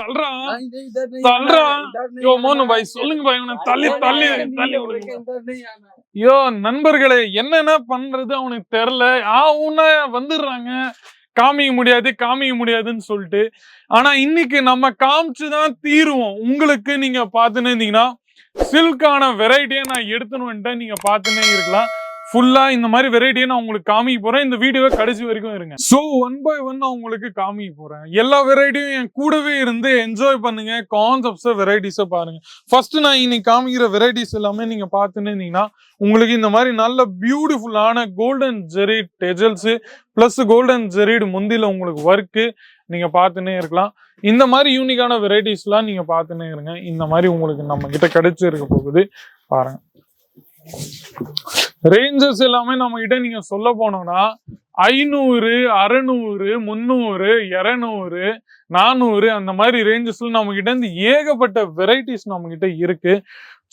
தள்ளுறா தள்ளுறா யோ மோனு பாய் சொல்லுங்க பாய் இவனை தள்ளி தள்ளி தள்ளி ஐயோ நண்பர்களே என்னென்ன பண்றது அவனுக்கு தெரியல. ஆ உன்ன வந்துடுறாங்க. காமிக்க முடியாது காமிக்க முடியாதுன்னு சொல்லிட்டு. ஆனா இன்னைக்கு நம்ம காமிச்சுதான் தீருவோம். உங்களுக்கு நீங்க பார்த்துன்னு இருந்தீங்கன்னா சில்கான வெரைட்டியை நான் எடுத்துன்னு வந்துட்டேன். நீங்க பார்த்துன்னே இருக்கலாம். ஃபுல்லா இந்த மாதிரி வெரைட்டியை நான் உங்களுக்கு காமிக்க போறேன். இந்த வீடியோவை கடைசி வரைக்கும் இருங்க. ஸோ ஒன் பை ஒன் நான் உங்களுக்கு காமிக்க போறேன். எல்லா வெரைட்டியும் என் கூடவே இருந்து என்ஜாய் பண்ணுங்க. கான்செப்ட்ஸை வெரைட்டிஸை பாருங்க. ஃபர்ஸ்ட் நான் இன்னைக்கு காமிக்கிற வெரைட்டிஸ் எல்லாமே நீங்க பார்த்துன்னு இருந்தீங்கன்னா உங்களுக்கு இந்த மாதிரி நல்ல பியூட்டிஃபுல்லான கோல்டன் ஜெரீட் டெஜல்ஸ் ப்ளஸ் கோல்டன் ஜெரிட் முந்தில உங்களுக்கு ஒர்க்கு நீங்க பார்த்துன்னே இருக்கலாம். இந்த மாதிரி யூனிக்கான வெரைட்டிஸ்லாம் நீங்க பார்த்துன்னே இருங்க. இந்த மாதிரி உங்களுக்கு நம்ம கிட்ட கிடைச்சிருக்க போகுது. பாருங்க. ரேஞ்சஸ் எல்லாமே நம்ம கிட்ட நீங்க சொல்ல போனோம்னா ஐநூறு அறநூறு முந்நூறு இரநூறு நானூறு அந்த மாதிரி ரேஞ்சஸ்ல நம்ம கிட்ட இருந்து ஏகப்பட்ட வெரைட்டிஸ் நம்ம கிட்ட இருக்கு.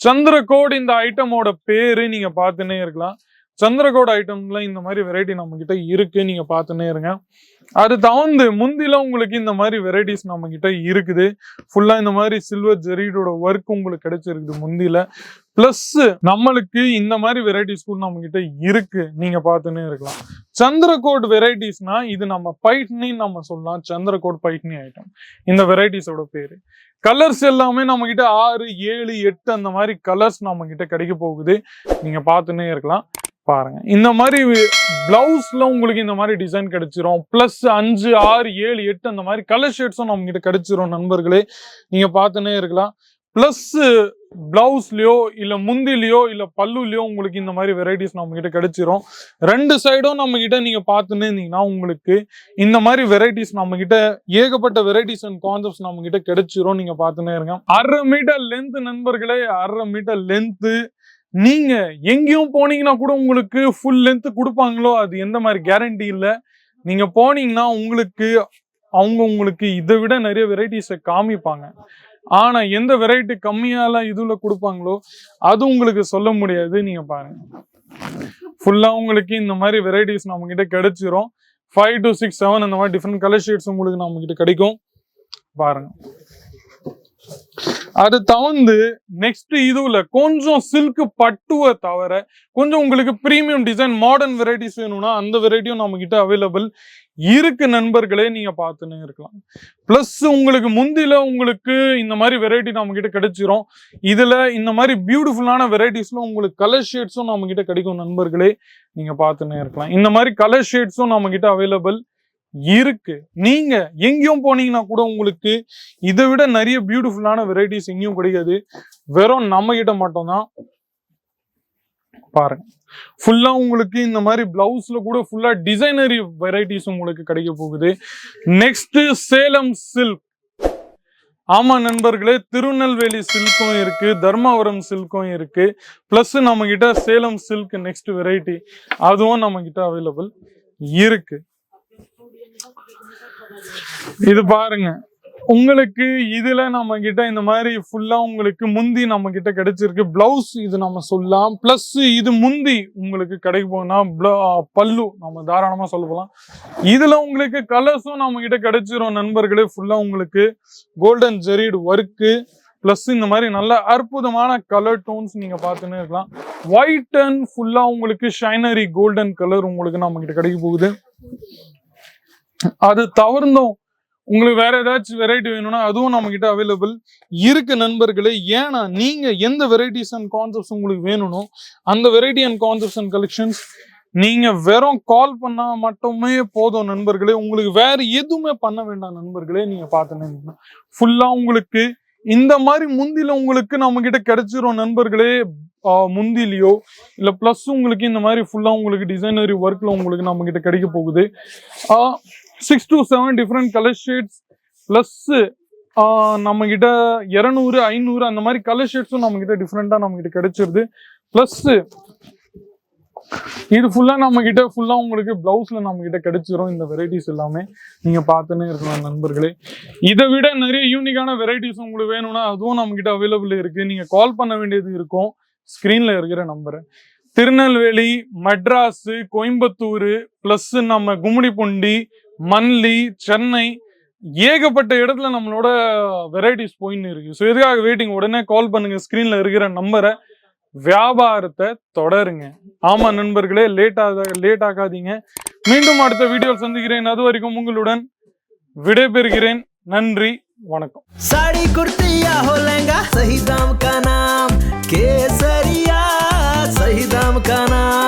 சந்திரகோட் இந்த ஐட்டமோட பேரு நீங்க பார்த்துன்னே இருக்கலாம். சந்திரகோட் ஐட்டம்ல இந்த மாதிரி வெரைட்டி நம்ம கிட்ட இருக்கு நீங்க பார்த்துன்னே இருங்க. அது தகுந்து முந்தில உங்களுக்கு இந்த மாதிரி வெரைட்டிஸ் நம்ம கிட்ட இருக்குது ஃபுல்லா இந்த மாதிரி சில்வர் ஜெரீடோட ஒர்க் உங்களுக்கு கிடைச்சிருக்குது முந்தில. பிளஸ் நம்மளுக்கு இந்த மாதிரி வெரைட்டிஸ் கூட நம்ம கிட்ட இருக்கு. நீங்க பார்த்துன்னே இருக்கலாம். சந்திரகோட் வெரைட்டிஸ்னா இது நம்ம பைட்னி நம்ம சொல்லலாம். சந்திரகோட் பைட்னி ஐட்டம் இந்த வெரைட்டிஸோட பேரு. கலர்ஸ் எல்லாமே நம்ம கிட்ட ஆறு ஏழு எட்டு அந்த மாதிரி கலர்ஸ் நம்ம கிட்ட கிடைக்க போகுது. நீங்க பார்த்துன்னே இருக்கலாம். பாருங்க. இந்த மாதிரி பிளவுஸ்ல உங்களுக்கு இந்த மாதிரி டிசைன் கிடைச்சிரும். பிளஸ் அஞ்சு ஆறு ஏழு எட்டு அந்த மாதிரி கலர் ஷேட்ஸும் நம்ம கிட்ட கிடைச்சிரும் நண்பர்களே. நீங்க பார்த்துன்னே இருக்கலாம். பிளஸ் பிளவுஸ்லயோ இல்ல முந்திலையோ இல்ல பல்லுலயோ உங்களுக்கு இந்த மாதிரி வெரைட்டிஸ் நம்ம கிட்ட கிடைச்சிரும். ரெண்டு சைடும் நம்ம கிட்ட நீங்க பார்த்துன்னு இருந்தீங்கன்னா உங்களுக்கு இந்த மாதிரி வெரைட்டிஸ் நம்ம கிட்ட ஏகப்பட்ட வெரைட்டிஸ் அண்ட் கான்செப்ட்ஸ் நம்ம கிட்ட கிடைச்சிரும் நீங்க பார்த்துன்னே இருங்க. அரை மீட்டர் லென்த் நண்பர்களே அரை மீட்டர் லென்த் நீங்க எங்கேயும் போனீங்கன்னா கூட உங்களுக்கு ஃபுல் லென்த் கொடுப்பாங்களோ அது எந்த மாதிரி கேரண்டி இல்லை. நீங்க போனீங்கன்னா உங்களுக்கு அவங்க உங்களுக்கு இதை விட நிறைய வெரைட்டிஸை காமிப்பாங்க. ஆனா எந்த வெரைட்டி கம்மியால இதுல கொடுப்பாங்களோ அது உங்களுக்கு சொல்ல முடியாது நீங்க பாருங்க. ஃபுல்லா உங்களுக்கு இந்த மாதிரி வெரைட்டிஸ் நம்ம கிட்ட கிடைச்சிரும். ஃபைவ் டு சிக்ஸ் செவன் இந்த மாதிரி டிஃப்ரெண்ட் கலர் ஷீட்ஸ் உங்களுக்கு நம்ம கிட்ட கிடைக்கும். பாருங்க. அது தவிர்த்து நெக்ஸ்ட் இதுல கொஞ்சம் சில்க் பட்டுவை தவிர கொஞ்சம் உங்களுக்கு ப்ரீமியம் டிசைன் மாடர்ன் வெரைட்டிஸ் வேணும்னா அந்த வெரைட்டியும் நம்ம கிட்ட அவைலபிள் இருக்கு நண்பர்களே நீங்க பார்த்துன்னு இருக்கலாம். பிளஸ் உங்களுக்கு முந்தில உங்களுக்கு இந்த மாதிரி வெரைட்டி நம்ம கிட்ட கிடைச்சிரும். இதுல இந்த மாதிரி பியூட்டிஃபுல்லான வெரைட்டிஸ்ல உங்களுக்கு கலர் ஷேட்ஸும் நம்ம கிட்ட கிடைக்கும் நண்பர்களே நீங்க பார்த்துன்னு இருக்கலாம். இந்த மாதிரி கலர் ஷேட்ஸும் நம்ம கிட்ட அவைலபிள் இருக்கு. நீங்க எங்கேயும் போனீங்கன்னா கூட உங்களுக்கு இதை விட நிறைய பியூட்டிஃபுல்லான வெரைட்டிஸ் எங்கேயும் கிடைக்காது. வெறும் நம்ம கிட்ட மட்டும்தான். பாருங்க. ஃபுல்லா உங்களுக்கு இந்த மாதிரி பிளவுஸ்ல கூட ஃபுல்லா டிசைனரி வெரைட்டிஸ் உங்களுக்கு கிடைக்க போகுது. நெக்ஸ்ட் சேலம் சில்க் ஆமா நண்பர்களே திருநெல்வேலி சில்க்கும் இருக்கு தர்மாவரம் சில்க்கும் இருக்கு. பிளஸ் நம்ம கிட்ட சேலம் சில்க் நெக்ஸ்ட் வெரைட்டி அதுவும் நம்ம கிட்ட அவைலபிள் இருக்கு. இது பாருங்க. உங்களுக்கு இதுல நம்ம கிட்ட இந்த மாதிரி ஃபுல்லா உங்களுக்கு முந்தி நம்ம கிட்ட கிடைச்சிருக்கு. பிளவுஸ் இது நம்ம சொல்லலாம். பிளஸ் இது முந்தி உங்களுக்கு கிடைக்க போனா பல்லு நம்ம தாராளமா சொல்ல போலாம். இதுல உங்களுக்கு கலர்ஸும் நம்ம கிட்ட கிடைச்சிரும் நண்பர்களே. ஃபுல்லா உங்களுக்கு கோல்டன் ஜெரீடு ஒர்க்கு பிளஸ் இந்த மாதிரி நல்ல அற்புதமான கலர் டோன்ஸ் நீங்க பார்த்துன்னு இருக்கலாம். ஒயிட் அண்ட் ஃபுல்லா உங்களுக்கு ஷைனரி கோல்டன் கலர் உங்களுக்கு நம்ம கிட்ட கிடைக்க போகுது. அது தவிர்த்தும் உங்களுக்கு வேற ஏதாச்சும் வெரைட்டி வேணும்னா அதுவும் நம்ம கிட்ட அவைலபிள் இருக்கு நண்பர்களே ஏன்னா நீங்க எந்த வெரைட்டிஸ் அண்ட் கான்செப்ட்ஸ் உங்களுக்கு வேணும்னோ அந்த variety and concepts and collections நீங்க வெறும் கால் பண்ணா மட்டுமே போதும் நண்பர்களே. உங்களுக்கு வேற எதுவுமே பண்ண வேண்டாம் நண்பர்களே நீங்க பார்த்துன்னு ஃபுல்லா உங்களுக்கு இந்த மாதிரி முந்தில உங்களுக்கு நம்ம கிட்ட கிடைச்சிரும் நண்பர்களே. முந்திலையோ இல்ல பிளஸ் உங்களுக்கு இந்த மாதிரி ஃபுல்லா உங்களுக்கு டிசைனரி ஒர்க்ல உங்களுக்கு நம்ம கிட்ட கிடைக்க போகுது six to seven different colour shades plus நம்ம கிட்ட இரநூறு ஐநூறு அந்த மாதிரி கலர் ஷேட்ஸும் நம்ம கிட்ட டிஃப்ரெண்டா நம்ம கிட்ட கிடைச்சிருது. ப்ளஸ் இது ஃபுல்லா நம்ம கிட்ட ஃபுல்லா உங்களுக்கு பிளவுஸ்ல நம்ம கிட்ட கிடைச்சிரும் இந்த வெரைட்டிஸ் எல்லாமே. நீங்க பார்த்துன்னே இருக்கலாம் நண்பர்களே. இதை விட நிறைய யூனிக்கான வெரைட்டிஸ் உங்களுக்கு வேணும்னா அதுவும் நம்ம கிட்ட அவைலபிள் இருக்கு. நீங்க கால் பண்ண வேண்டியது இருக்கும். ஸ்கிரீன்ல இருக்கிற நம்பரை திருநெல்வேலி மெட்ராஸு கோயம்புத்தூர் ப்ளஸ் நம்ம கும்மிடிப்பூண்டி மல்லி சென்னை ஏகப்பட்ட இடத்துல நம்மளோட வெரைட்டிஸ் போயின்னு இருக்கு. ஸோ எதுக்காக வெயிட்டிங் உடனே கால் பண்ணுங்க. ஸ்க்ரீனில் இருக்கிற நம்பரை வியாபாரத்தை தொடருங்க. ஆமாம் நண்பர்களே லேட் ஆக லேட் ஆகாதீங்க. மீண்டும் அடுத்த வீடியோவில் சந்திக்கிறேன். அது வரைக்கும் உங்களுடன் விடைபெறுகிறேன். நன்றி வணக்கம். சாடி குர்த்தியா ஹோலங்கா canal.